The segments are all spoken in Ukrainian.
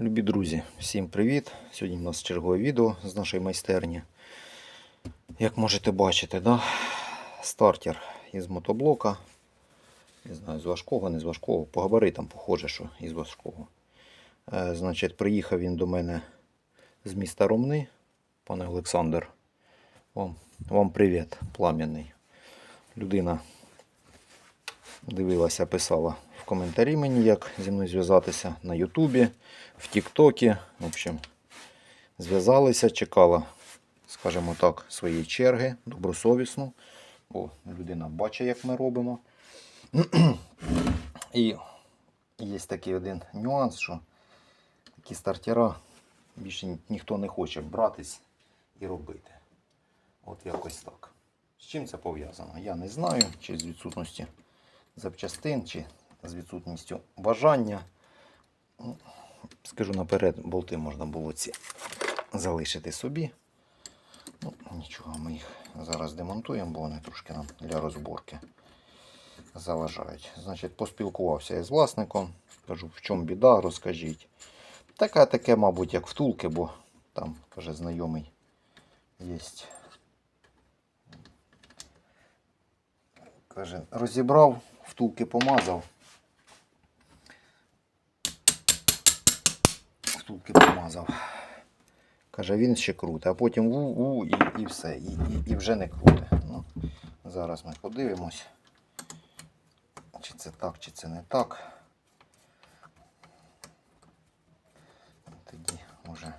Любі друзі, всім привіт! Сьогодні у нас чергове відео з нашої майстерні. Як можете бачити, да? стартер із мотоблока. Не знаю, з важкого, не з важкого. По габаритам похоже, що із важкого. Е, значить, приїхав він до мене з міста Ромни. Пане Олександр, вам, вам привіт, плам'яний. Людина дивилася, писала коментарі мені, як зі мною зв'язатися на Ютубі, в Тіктокі. В общем, зв'язалися, чекала, скажімо так, своєї черги, добросовісно. Бо людина бачить, як ми робимо. І є такий один нюанс, що такі стартера більше ніхто не хоче братись і робити. От якось так. З чим це пов'язано? Я не знаю, чи з відсутності запчастин, чи з відсутністю бажання. Скажу наперед, болти можна було ці залишити собі. Ну, нічого, ми їх зараз демонтуємо, бо вони трошки нам для розборки заважають. Значить, поспілкувався я з власником. Кажу, в чому біда, розкажіть. Таке, таке, мабуть, як втулки, бо там, каже, знайомий є. Каже, розібрав, втулки помазав. Втулки. Каже, він ще круте, а потім ву-ву і, і все. І, і, і вже не круте. Ну, зараз ми подивимось, чи це так, чи це не так. Тоді вже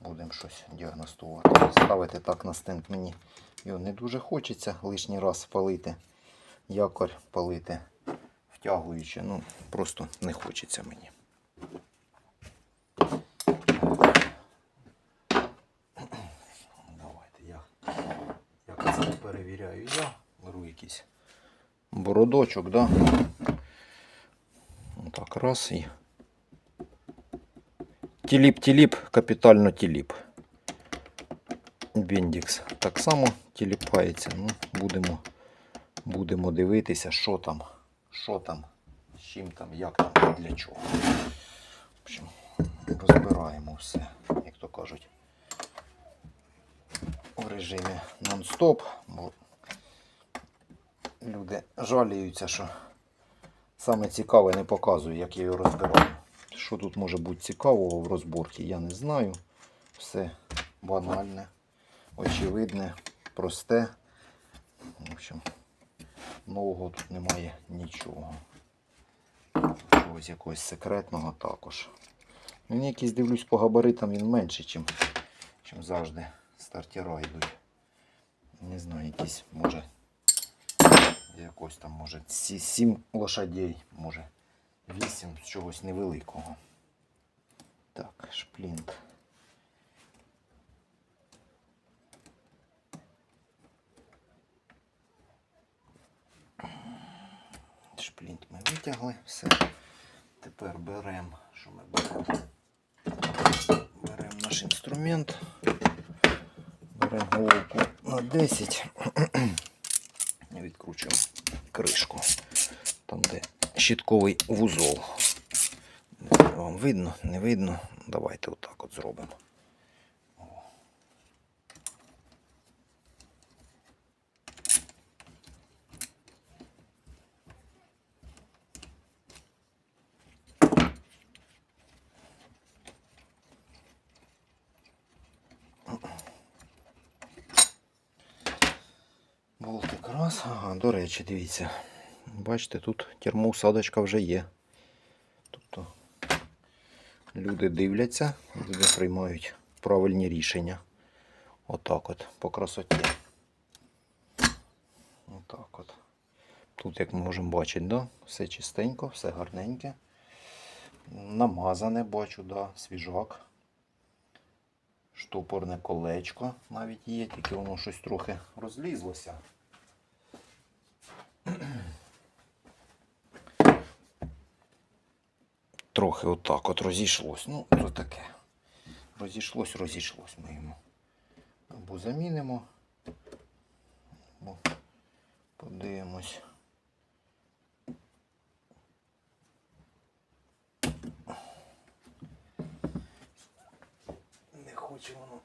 будемо щось діагностувати. Ставити так на стенд мені його не дуже хочеться лишній раз палити, якорь палити, втягуючи. Ну, просто не хочеться мені. Давайте я. Як це перевіряю я. Беру якийсь бородочок, да? Так, раз і. Тіліп-тіліп, капітально тіліп. Бендікс так само тіліпається. Ну, будемо, будемо дивитися, що там, що там, з чим там, як там для чого. В общем, розбираємо все, як то кажуть, в режимі нон-стоп, люди жаліються, що саме цікаве не показую, як я його розбираю. Що тут може бути цікавого в розборці, я не знаю. Все банальне, очевидне, просте. В общем, нового тут немає нічого. Чогось якогось секретного також. Мені якийсь дивлюсь по габаритам він менший, чим, чим завжди стартера йдуть. Не знаю, якісь може якось там може 7 лошадей, може 8 з чогось невеликого. Так, шплінт. Шплінт ми витягли, все. Тепер беремо, що ми беремо? Беремо наш інструмент. Беремо головку на 10. Відкручуємо кришку. Там, де щитковий вузол. Вам видно, не видно. Давайте отак от зробимо. О. Раз. Ага, до речі, дивіться. Бачите, тут термоусадочка вже є. Тобто люди дивляться, люди приймають правильні рішення. Отак от, по красоті. Отак от. Тут, як ми можемо бачити, да? все чистенько, все гарненьке. Намазане, бачу, да, свіжак. Штопорне колечко навіть є, тільки воно щось трохи розлізлося. Трохи отак от розійшлось. Ну, то таке. Розійшлось, розійшлось ми йому. Або замінимо. Або подивимось. чи воно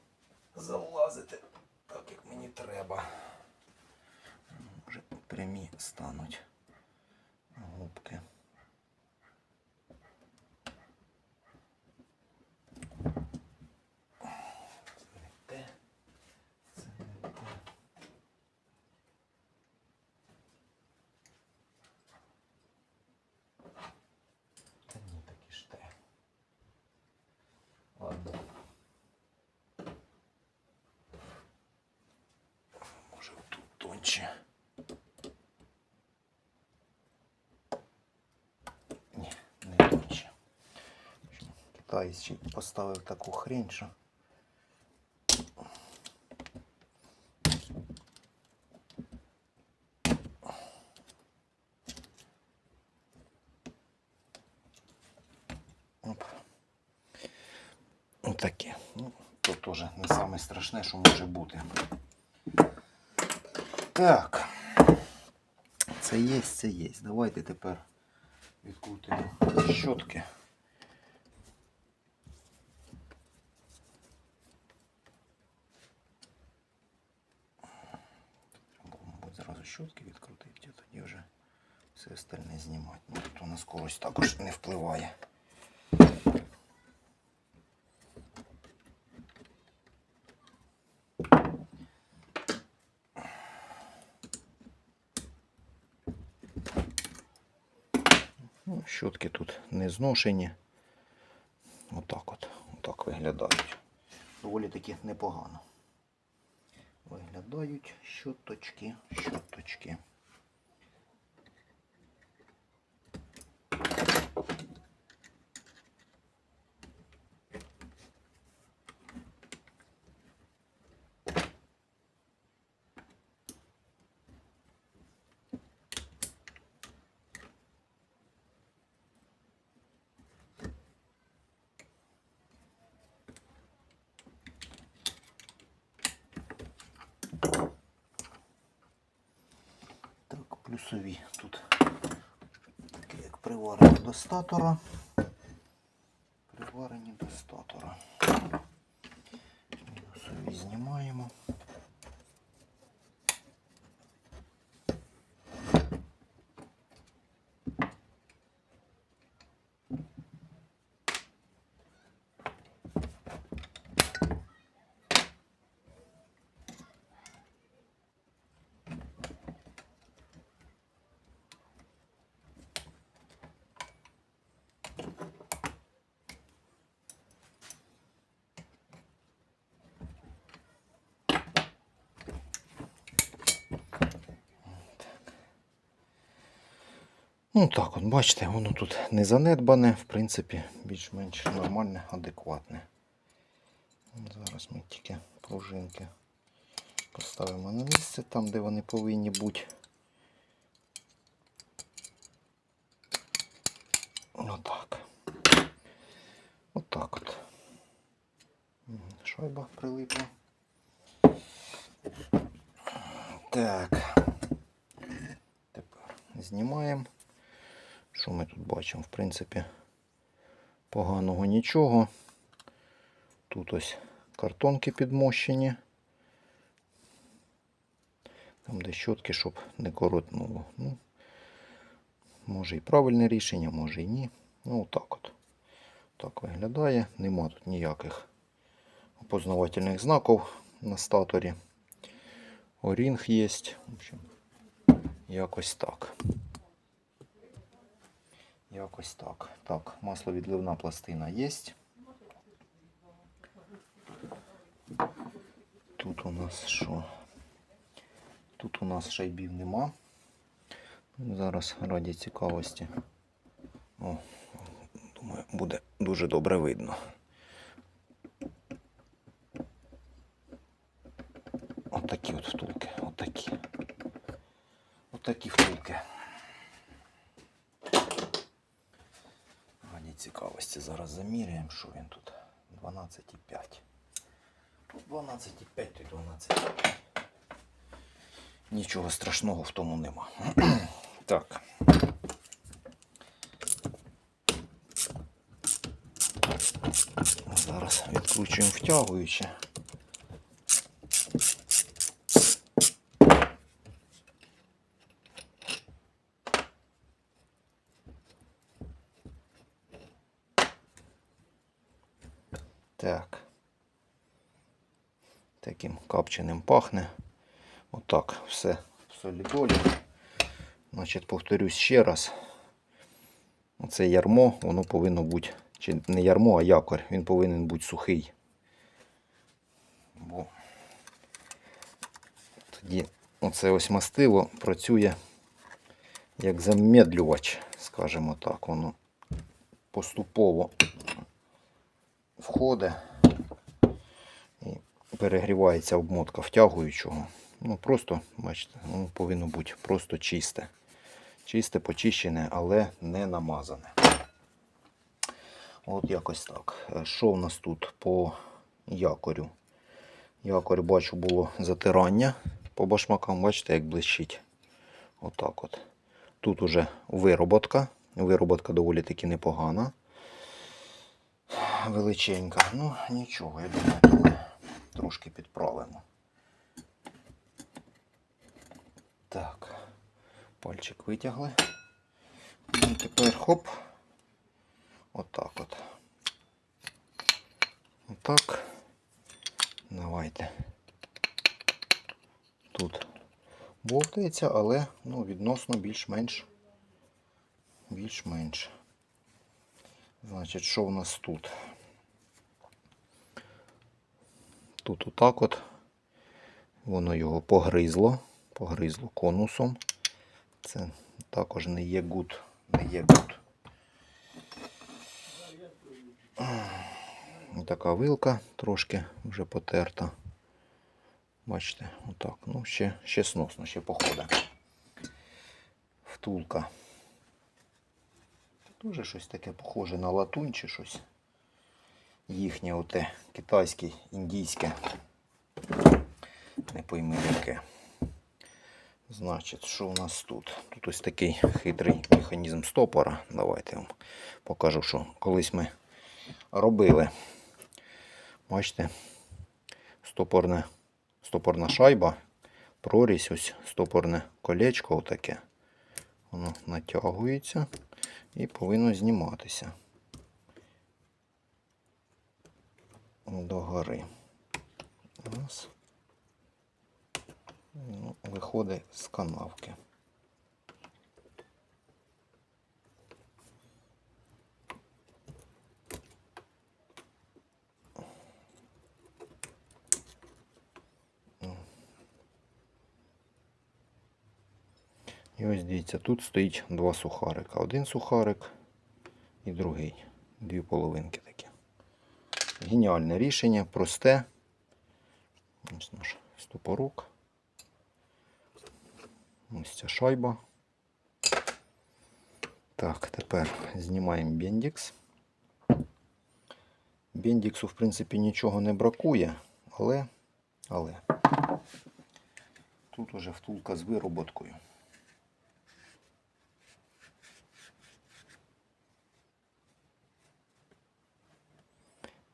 залазити так, як мені треба. Може прямі стануть губки. Це не те. Це не те. Та ні, такі ж те. Ладно. Може тут тонче. Ні, не тонче. Китаєць ще поставив таку хрень, що. Оп. Отаке. Ну, то теж не саме страшне, що може бути. Так. Це є, це є. Давайте тепер відкрутимо щотки. Треба, щотки відкрутити, тоді вже все остальне знімати. Ну, то на скорость також не впливає. Ну, щотки тут не зношені. Отак от. Отак виглядають. Доволі таки непогано. Виглядають щоточки, щоточки. Так, плюсові тут такі як приварені до статора. Приварені до статора. Плюсові знімаємо. Ну так, от бачите, воно тут не занедбане, в принципі, більш-менш нормальне, адекватне. Зараз ми тільки пружинки поставимо на місце там, де вони повинні бути. Отак. Отак от. Шайба прилипла. Так. Тепер знімаємо. Бачимо? В принципі, поганого нічого. Тут ось картонки підмощені. Там де щотки, щоб не коротнуло. Ну, може і правильне рішення, може і ні. Ну, отак от. Так виглядає. Нема тут ніяких опознавательних знаків на статорі. Орінг є. В общем, якось так. Якось так. Так, масловідливна пластина є. Тут у нас що? Тут у нас шайбів нема. Зараз раді цікавості. О, думаю, буде дуже добре видно. Отакі от втулки. Отакі. Отакі втулки. Раді цікавості зараз заміряємо, що він тут. 12,5. Тут 12,5, тут 12,5. Нічого страшного в тому нема. так. Зараз відкручуємо Прикручуємо втягуючи. Так. Таким капченим пахне. Отак, все в солідолі. Значить, повторюсь ще раз. Оце ярмо, воно повинно бути, чи не ярмо, а якорь, він повинен бути сухий. Бо тоді оце ось мастило працює як замедлювач, скажімо так. Воно поступово входить перегрівається обмотка втягуючого. Ну просто, бачите, воно повинно бути просто чисте. Чисте, почищене, але не намазане. От якось так. Е, Що в нас тут по якорю? Якорь, бачу, було затирання по башмакам. Бачите, як блищить. Отак от. Тут уже вироботка. Вироботка доволі таки непогана. Величенька. Ну, нічого, я думаю, трошки підправимо. Так. Пальчик витягли. І тепер хоп. Отак от. Отак. Давайте. Тут бовтається, але ну, відносно більш-менш. Більш-менш. Значить, що в нас тут? Тут отак от. Воно його погризло. Погризло конусом. Це також не є гуд. Не є гуд. Така вилка трошки вже потерта. Бачите, отак. Ну, ще, ще сносно, ще походить. Втулка. Дуже щось таке похоже на латунь чи щось. Їхнє оте китайське, індійське. Не пойми яке. Значить, що у нас тут? Тут ось такий хитрий механізм стопора. Давайте я вам покажу, що колись ми робили. Бачите, стопорне, стопорна шайба, прорізь, ось стопорне колечко отаке. Воно натягується і повинно зніматися до гори. Раз. Ну, виходить з канавки. І ось дивіться, тут стоїть два сухарика. Один сухарик і другий. Дві половинки. Геніальне рішення, просте. Ось наш стопорук. Ось ця шайба. Так, тепер знімаємо бендікс. Бендіксу, в принципі, нічого не бракує, але, але тут уже втулка з вироботкою.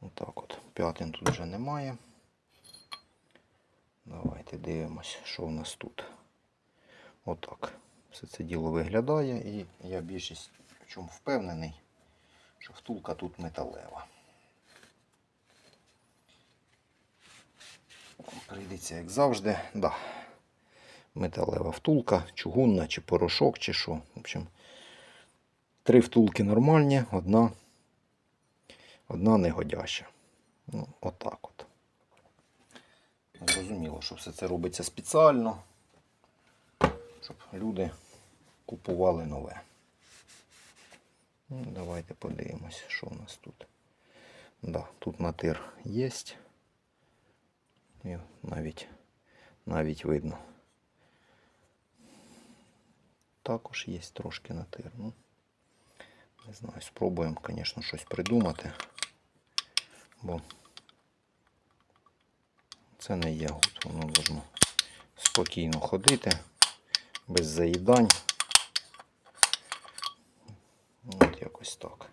Отак от. П'ятин тут вже немає. Давайте дивимось, що в нас тут. Отак. Все це діло виглядає і я більшість в чому впевнений, що втулка тут металева. Прийдеться, як завжди, да. металева втулка, чугунна чи порошок, чи що. В общем, три втулки нормальні, одна, одна негодяща. Ну, отак от. Зрозуміло, що все це робиться спеціально, щоб люди купували нове. Ну, давайте подивимось, що у нас тут. Да, тут натир є. І навіть, навіть видно. Також є трошки натир. Ну, не знаю, спробуємо, звісно, щось придумати. Бо це не є гуд. Воно должно спокійно ходити, без заїдань. От якось так.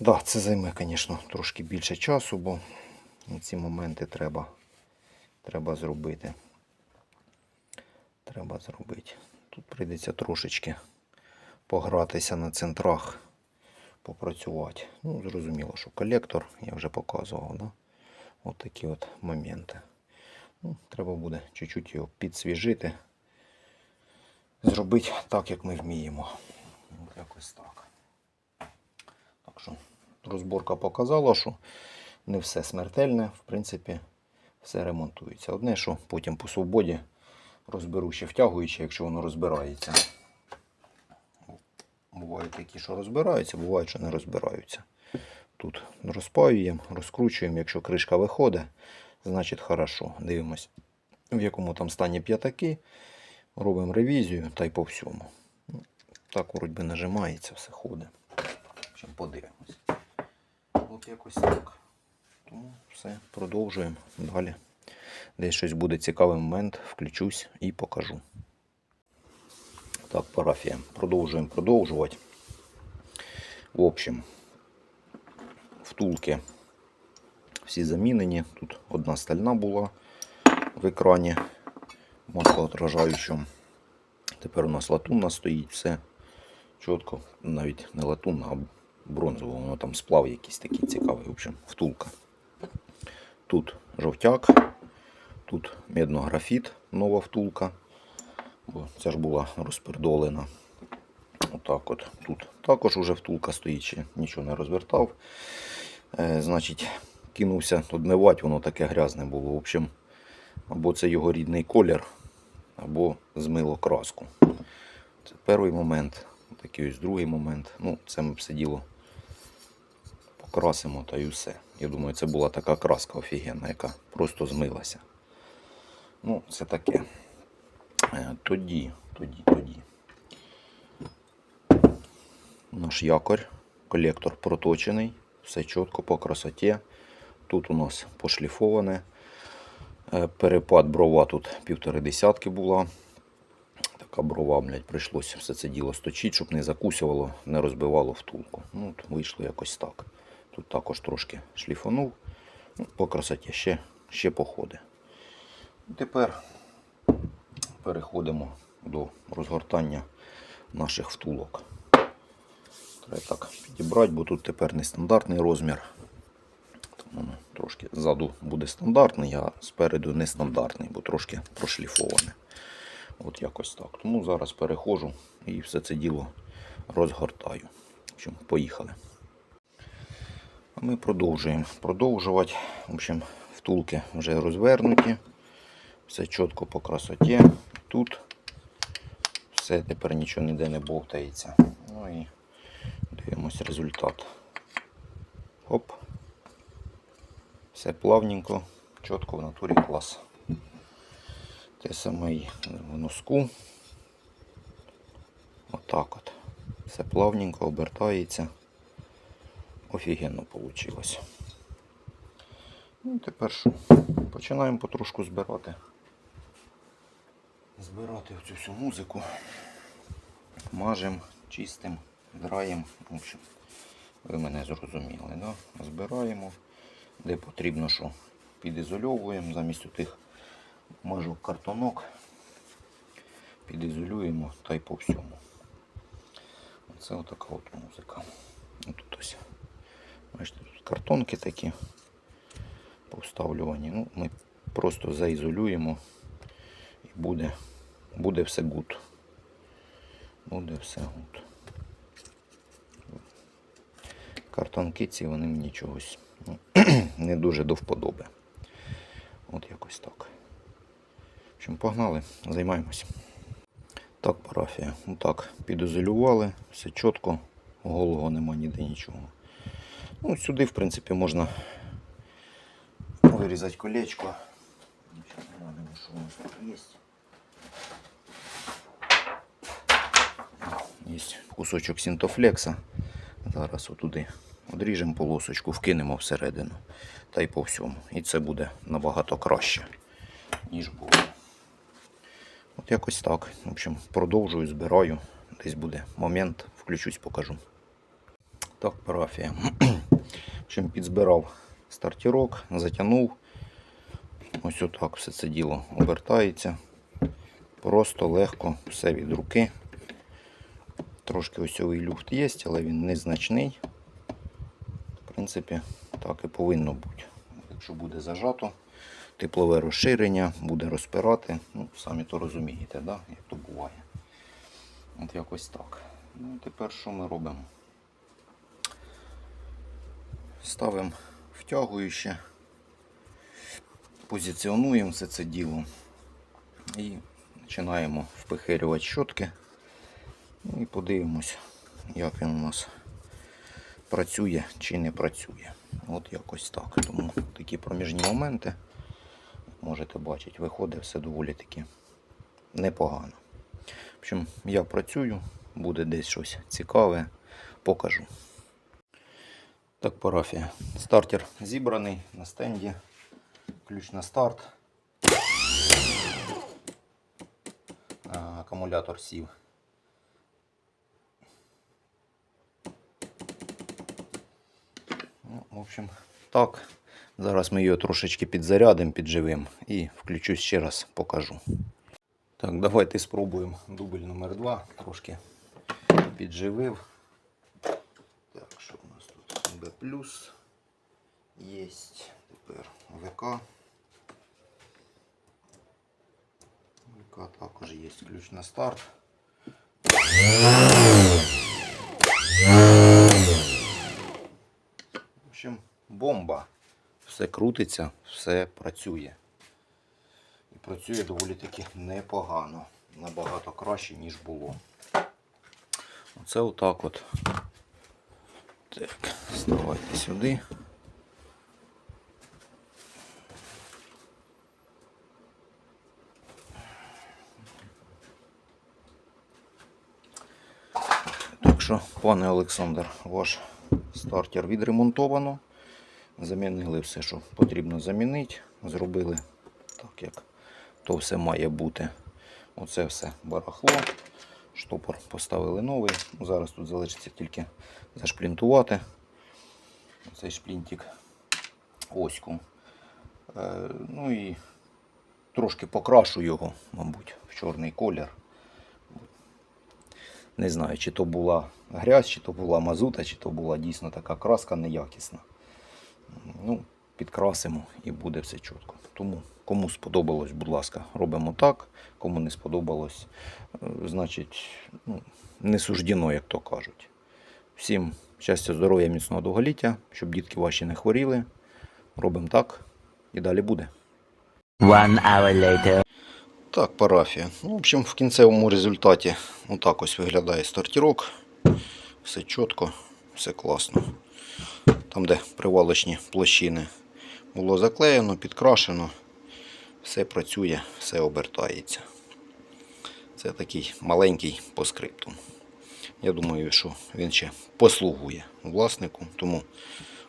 Да, це займе, звісно, трошки більше часу, бо ці моменти треба, треба зробити. Треба зробити. Тут прийдеться трошечки погратися на центрах, попрацювати. Ну, зрозуміло, що колектор я вже показував, да? От такі от моменти. Ну, треба буде чуть-чуть його підсвіжити, зробити так, як ми вміємо. От якось так. Так що розборка показала, що не все смертельне, в принципі, все ремонтується. Одне, що потім по свободі розберу ще втягуючи, якщо воно розбирається. Бувають такі, що розбираються, бувають, що не розбираються. Тут розпаюємо, розкручуємо. Якщо кришка виходить, значить хорошо. Дивимось, в якому там стані п'ятаки. Робимо ревізію та й по всьому. Ну, Так, вроді нажимається, все ходить. Подивимось. От якось так. Тому все, продовжуємо далі. Десь щось буде цікавий момент, включусь і покажу. Так, парафія. Продовжуємо продовжувати. В общем, втулки всі замінені. Тут одна стальна була в екрані маслоотражаючому. Тепер у нас латунна стоїть, все чітко. Навіть не латунна, а бронзова. Воно там сплав якийсь такий цікавий. В общем, втулка. Тут жовтяк, тут меднографіт, нова втулка. Бо ця ж була розпердолена. Отак от. Тут також уже втулка стоїть, ще нічого не розвертав. Е, значить, кинувся одмивати, воно таке грязне було. В общем, або це його рідний колір, або змило краску. Це перший момент. Такий ось другий момент. Ну, це ми все діло покрасимо та й усе. Я думаю, це була така краска офігенна, яка просто змилася. Ну, це таке. Е, Тоді, тоді, тоді. Наш якорь, колектор проточений, все чітко по красоті. Тут у нас пошліфоване. Е, Перепад брова тут півтори десятки була. Така брова, блядь, прийшлося все це діло сточити, щоб не закусювало, не розбивало втулку. Ну, от вийшло якось так. Тут також трошки шліфанув. Ну, по красоті ще, ще походи. Тепер переходимо до розгортання наших втулок. Треба так підібрати, бо тут тепер нестандартний розмір. Тому ну, трошки ззаду буде стандартний, а спереду нестандартний, бо трошки прошліфоване. От якось так. Тому зараз переходжу і все це діло розгортаю. Общем, поїхали. А ми продовжуємо продовжувати. В общем, втулки вже розвернуті. Все чітко по красоті. Тут все тепер нічого ніде не бовтається. Ну і дивимось результат. Оп. Все плавненько, чітко в натурі клас. Те саме і в носку. Отак от. Все плавненько обертається. Офігенно вийшло. Ну, тепер? Починаємо потрошку збирати. Збирати оцю всю музику. Мажем, чистим, драєм. В общем, ви мене зрозуміли. Да? Збираємо, де потрібно, що підізольовуємо замість тих мажок картонок. Підізолюємо та й по всьому. Оце отака от музика. Тут ось. Бачите, тут картонки такі повставлювані. Ну, ми просто заізолюємо і буде, буде все гуд. Буде все гуд. Картонки ці вони мені чогось ну, не дуже до вподоби. От якось так. Общем, погнали, займаємось. Так, парафія. Отак, підізолювали, все чітко, голого нема ніде нічого. Ну, сюди, в принципі, можна вирізати колечко. Глянемо, що нас тут є. Є кусочок синтофлекса. Зараз отуди одріжемо полосочку, вкинемо всередину та й по всьому. І це буде набагато краще, ніж було. От якось так. В общем, продовжую, збираю. Десь буде момент, включусь, покажу. Так, парафія. В общем, підзбирав стартірок, затягнув. Ось отак все це діло обертається. Просто легко, все від руки. Трошки осьовий люфт є, але він незначний. В принципі, так і повинно бути. Якщо буде зажато, теплове розширення, буде розпирати. Ну, самі то розумієте, да? як то буває. От якось так. Ну, тепер що ми робимо? Ставимо втягуюче, позиціонуємо все це діло і починаємо впихирювати щотки. Ну, І подивимось, як він у нас працює чи не працює. От якось так. Тому такі проміжні моменти, як можете бачити, виходить все доволі таки непогано. В общем, я працюю, буде десь щось цікаве, покажу. Так, парафія. Стартер зібраний на стенді. Ключ на старт. Акумулятор сів. Ну, в общем, так. Зараз ми його трошечки підзарядимо, підживимо і включусь ще раз, покажу. Так, давайте спробуємо дубль номер 2 Трошки підживив. Так, що у нас тут? Б є. Тепер ВК. ВК також є ключ на старт. Общем, бомба. Все крутиться, все працює. І працює доволі таки непогано. Набагато краще, ніж було. Оце отак от. Так, ставайте сюди. Так що, пане Олександр, ваш стартер відремонтовано. Замінили все, що потрібно замінити. Зробили так, як то все має бути. Оце все барахло. Штопор поставили новий. Зараз тут залишиться тільки зашплінтувати. Цей шплінтик оську. Е, ну і трошки покрашу його, мабуть, в чорний колір. Не знаю, чи то була грязь, чи то була мазута, чи то була дійсно така краска неякісна. Ну, підкрасимо і буде все чітко. Тому кому сподобалось, будь ласка, робимо так. Кому не сподобалось, е, значить, ну, не суждено, як то кажуть. Всім щастя, здоров'я, міцного довголіття, щоб дітки ваші не хворіли. Робимо так і далі буде. One hour later. Так, парафія. Ну, в общем, в кінцевому результаті отак ось виглядає стартірок. Все чітко, все класно. Там, де привалочні площини було заклеєно, підкрашено, все працює, все обертається. Це такий маленький по скрипту. Я думаю, що він ще послугує власнику. Тому,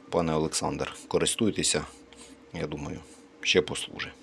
пане Олександр, користуйтеся, я думаю, ще послужить.